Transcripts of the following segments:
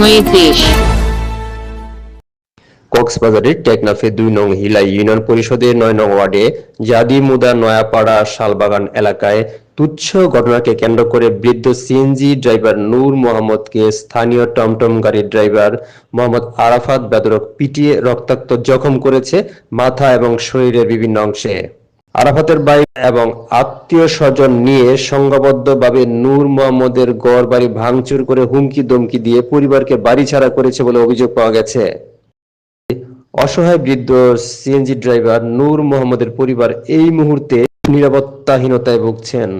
দেশ কক্সবাজারের টেকনাফে দুই নং হিলা ইউনিয়ন পরিষদের নয় নং ওয়ার্ডে জাদি মুদা নয়াপাড়া শালবাগান এলাকায় তুচ্ছ ঘটনাকে কেন্দ্র করে বৃদ্ধ সিএনজি ড্রাইভার নূর মোহাম্মদকে স্থানীয় টমটম গাড়ির ড্রাইভার মোহাম্মদ আরাফাত বেদরক পিটিয়ে রক্তাক্ত জখম করেছে মাথা এবং শরীরের বিভিন্ন অংশে। আরাফাতের বাইক এবং আত্মীয় স্বজন নিয়ে সংঘবদ্ধভাবে নূর মোহাম্মদের গড় বাড়ি ভাঙচুর করে হুমকি দমকি দিয়ে পরিবারকে বাড়ি ছাড়া করেছে বলে অভিযোগ পাওয়া গেছে। অসহায় বৃদ্ধ সিএনজি ড্রাইভার নূর মোহাম্মদের পরিবার এই মুহূর্তে নিরাপত্তাহীনতায় ভুগছেন।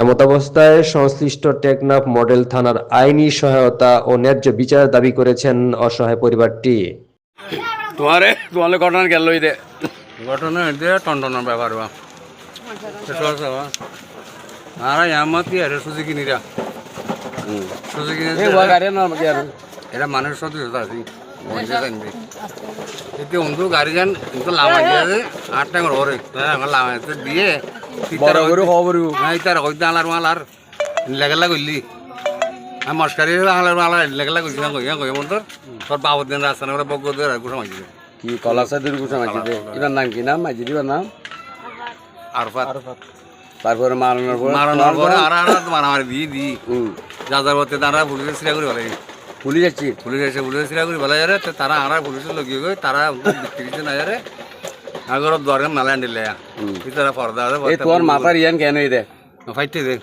এমত অবস্থায় সংশ্লিষ্ট টেকনাফ মডেল থানার আইনি সহায়তা ও ন্যায্য বিচার দাবি করেছেন অসহায় পরিবারটি। তোমারে তোমালে ঘটনা গেল টনটনের ব্যাপার বা আর আমার কি আরে সুজুকি নিরা সুজুকি এটা মানুষ সদস্য আছে এতে অন্ধু গাড়ি যান কিন্তু লামা দিয়ে আট টাকা ওরে আমার লামা দিয়ে বড় করে খবর হ্যাঁ তার হইতে আলার মালার লেগেলা করলি আমি মস্কারি আলার মালার লেগেলা না কইয়া কইয়া মন্তর তোর বাবুর দিন রাস্তা বগ্গ দিয়ে গুছা মাঝি কি কলাসাদের গুছা মাঝিতে এবার নাম কি নাম? মাঝি দিবার নাম? আরফাত তারপরে মারানোর পর মারানোর পরে আর আর মারামারি দি হুম, যাদের মধ্যে তারা পুলিশের সিরা করে বলে পুলিশ যাচ্ছি পুলিশ এসে পুলিশের সিরা করে বলে যারে তারা আর পুলিশের লগিয়ে গই তারা বিক্রি কিছু না যারে আগর দরকার মেলা আনিলে। তারা পর্দা আছে এই তোমার মাথার ইয়ান কেন এই দে। ফাইতে দে।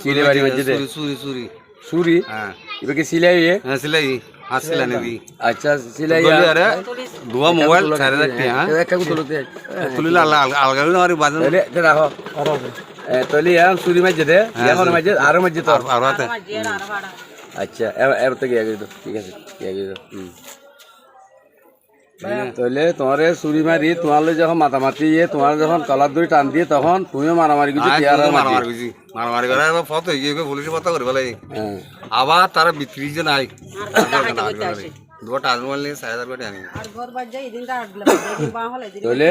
সিলে বাড়ি দে। চুরি চুরি চুরি সুরি হ্যাঁ এবার কি সিলাই হ্যাঁ সিলাই আসছিলেন দি আচ্ছা সিলাই আরে দুয়া মোবাইল সাড়ে রাখতে হ্যাঁ তুলিলে আলগা আলগা না বাজে তাহলে এটা রাখো এ, তাহলে ইয়ান সুরি দে এখন মাঝে আরও মাঝে তো আর হাতে আচ্ছা এবার এবার থেকে ইয়ে ঠিক আছে ইয়ে করে দাও তাহলে তোমারে চুরি মারি তোমার যখন মাতামাতি ইয়ে তোমার যখন কলার দড়ি টান দিয়ে তখন তুমিও মারামারি কিছু মারামারি করছি মারামারি করে এবার ফটো গিয়ে পুলিশের কথা করে বলে হ্যাঁ আবার তারা বিক্রি যে নাই দুটো টাজমহল নিয়ে সাড়ে হাজার কোটি আনি তাহলে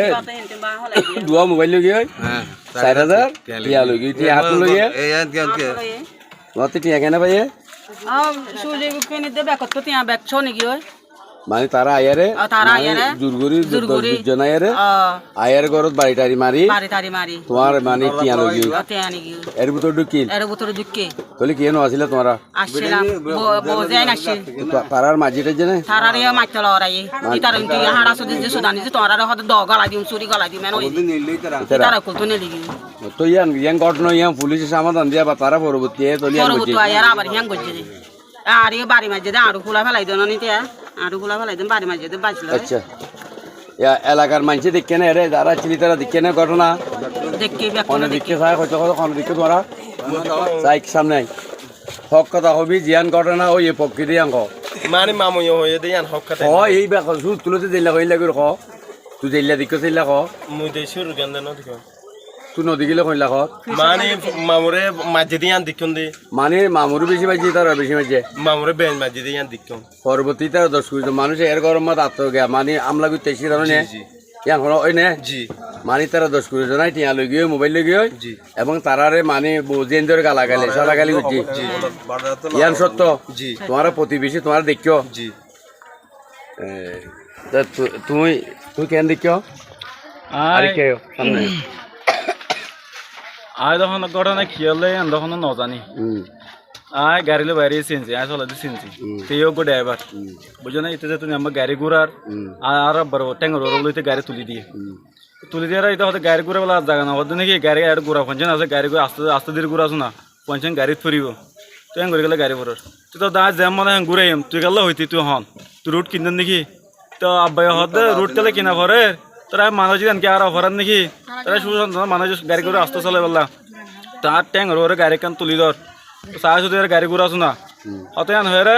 দুয়া মোবাইল লগি হয় হ্যাঁ চার হাজার টিয়া লগি টিয়া হাত লগি এই কে মতে টিয়া কেন পাইয়ে চুলি কিনি দে বেকত তিয়া বেক ছ নেকি ওই মানে তারা আয়ারে তারা আয়ারে। জুরগুরি জুরগুৰি। দুজন আয়ারে ঘরত বাড়ি টাড়ি মারি মারি তারি মারি। তোমার মানে লগি অ এর ভিতর ঢুকিল এর ভিতরে দুঃখে তাহলে কি আছিল তোমারা? আসছিলাম বোঝাই নাসছি তো- তারার মাঝিটা জেনে তারারে ইতার ইন্তি হাড়া সুদি যে সুদানি যে তোরারে হতে দ গলা দিম চুরি গলা দিম এন ওই তারা। কত নে লিগি তো ইয়ান ইয়ান ঘটনা ইয়ান পুলিশের সমাধান দিয়া বা তারা পরবর্তী পরবর্তী আয়ার আবার গজ্জে আর ইয়ে বাড়ি মাঝে দে আরু ফুলা ফেলাই দেন নিতে আরু ফুলা ফেলাই দেন বাড়ি মাঝে বাঁচল আচ্ছা। এলাকার মানুষ দেখে না রে যারা ছিলি তারা দেখে না ঘটনা। অনেক দিকে চাই হয়তো কত কোন দিকে তোরা চাই সামনে। হক কথা হবি জিয়ান ঘটনা ওই এ প্রকৃতি আঙ্ক মানে মামুয় হয়ে দেই আন হক খাতে হ এই বেক সুর তুলতে দিলা কইলা করে খ তুই দিলা দিকে দিলা খ মুই দেই সুর গন্ধ ন দেখো তুই নদী গেলে কইলা খ মানে মামুরে মাঝে দিয়ে আন দিকুন দি। মানে মামুর বেশি বাজি তার বেশি বাজে। মামুরে বেন মাঝে দিয়ে আন দিকুন পরবর্তী তার দশ কুড়ি মানুষ এর গরম মত আত্মজ্ঞা মানে আমলা ইয়ান হলো ওই নে। জি। মানে তারা দশ কুড়ি জনাই টিয়া লই গিয়ে মোবাইল লই গিয়ে। জি। এবং তারারে মানে বুঝেন গালা গালে সারা গালি করছি ইয়ান সত্য। জি। তোমার প্রতিবেশী তোমার দেখিও। জি। তুমি তুই কেন দেখিও? আর কে সামনে। আয় তখন ঘটনা খেয়ালে তখন নজানি। আয় গাড়িলে বাইরে চিনছি আয় চলে চিনছি। তেও গো ড্রাইভার। বুঝো না ইতে তুমি আমার গাড়ি ঘুরার আর বড় ট্যাঙ্গর লইতে গাড়ি তুলি দিয়ে। তুলি দিয়ে এটা হতে গাড়ি ঘুরে বলা জায়গা না হতে নাকি গাড়ি আর ঘুরা পঞ্চান আছে গাড়ি ঘুরে আস্তে আস্তে ধীরে ঘুরা আছো না। পঞ্চান গাড়ি ফুরিব তুই হ্যাঁ ঘুরে গেলে গাড়ি ফুরার তুই তো দা জ্যাম মানে হ্যাঁ ঘুরে তুই গেলে হইতি তুই হন। তুই রুট কিনতেন নাকি? তো আব্বাই হতে রুট তেলে কিনা পরে তোরা মানুষ কি আর অফারান নাকি? তারা সুশান্ত মানুষ গাড়ি করে আস্তে চলে বললা। তার ট্যাং ওরে গাড়ি কান তুলি ধর। সাহা শুধু গাড়ি ঘুরা না। অত ইয়ান হয়ে রে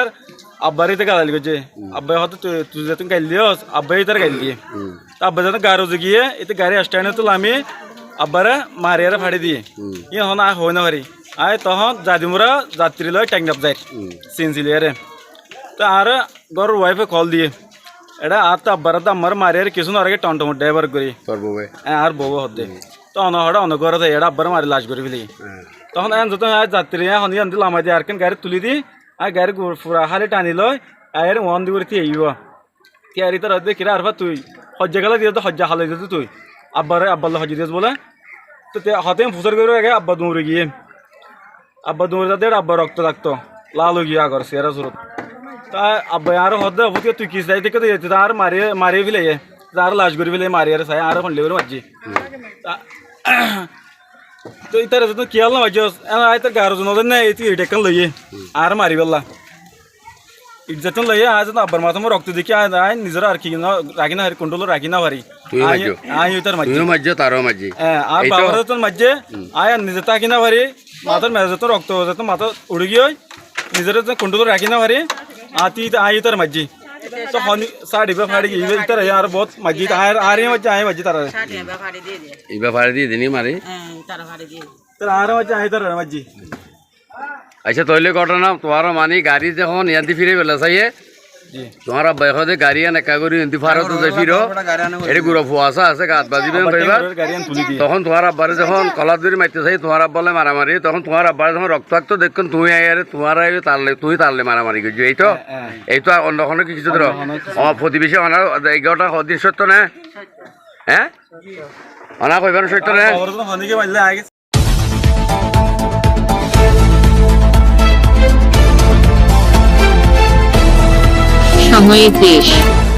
আব্বারিতে গালালি করছে। আব্বাই হয়তো তুই যেতুন গাইল দিয়স আব্বাই তার গাইল দিয়ে। তা আব্বা যেন গাড়ি গিয়ে এতে গাড়ি স্ট্যান্ডে তুল আমি আব্বারে মারিয়ারে ফাড়ি দিয়ে। ই হন আয় হয় না পারি আয় তখন জাদিমুরা যাত্রী লয় ট্যাংনাপ যায়। সিনসিলিয়ারে। তো আর গরুর ওয়াইফে কল দিয়ে। এটা আর তো আব্বার তো আমার মারিয়ার কিছু না আগে টনটম ড্রাইভার করি তোর বউয়ে আর বউ হতে তো অনহড়া অনগর এটা আব্বার মারি লাশ করে ফেলি তখন এখন যত যাত্রী এখন ইয়ান দিলাম আমাদের আর কেন গাড়ি তুলি দি আর গাড়ি পুরা হালে টানি লয় আর ওয়ান দি করে তিয়ে ইয়া তিয়ারি তার দেখি কিরা আরবা তুই হজ্জা গেলা দিয়ে তো হজ্জা হালে দিতে তুই আব্বারে আব্বাল্লা হজ্জা দিয়েছ বলে তো হাতে ফুসর করে আগে আব্বা দৌড়ে গিয়ে আব্বা দৌড়ে যাতে আব্বা রক্ত লাগতো লাল গিয়ে আগর সেরা সুরত থেকে তো তার মারিয়ে মারিয়ে ফেলে তার লাশ করে ফেলে মারিয়ে চাই আর ফোন লেগে মারছি তো ইতার তো কি আল্লাহ মারছি আই তার গারো জন না তুই এটা লইয়ে আর মারি বেলা ইজ্জতন লইয়ে আজ আব্বার মাথা রক্ত দেখি আই নিজের আর কি না রাখি না কন্ট্রোল রাখি না মারছো? আই তার মারছি তুমিও মাঝে তারও মাঝে হ্যাঁ, আর বাবার তো মাঝে আয় আর নিজে তাকি না পারি মাথার মেজাজ তো রক্ত হয়ে যেত মাথা উড়ে গিয়ে নিজের কন্ট্রোল রাখি না পারি আর তুই আই তার মাঝি তো হনি সাড়ি বা ফাড়ি গিয়ে ইতার আর বহুত মাঝি আর আর মাঝে আয় মাঝি তার ষাট টাকা ভাড়া দিয়ে দে এই ব্যাপারে দিয়ে দিনি মারি হ্যাঁ তারা ভাড়া দিয়ে দে তার আর মাঝে আয় তার মাঝি আচ্ছা তৈলে ঘটনা তোমার মানি গাড়ি যখন ইয়ান্তি ফিরে পেলে চাইয়ে জি তোমার বাইকতে গাড়ি আন একা করি ফারত যে ফিরো এটি গুড়ো ফুয়াশা আছে গাত বাজিবে পাইবা তখন তোমার আব্বারে যখন কলার দূরে মারতে চাই তোমার আব্বালে মারামারি তখন তোমার আব্বারে যখন রক্তাক্ত দেখুন তুমি আইয়ারে তোমার আই তারলে তুই তারলে মারামারি করছ এই তো। এই তো অন্য কোনো কিছু ধরো আমার প্রতিবেশী অনার এগারোটা দিন সত্য না? হ্যাঁ অনা কইবার সত্য না? খবর তো হনিকে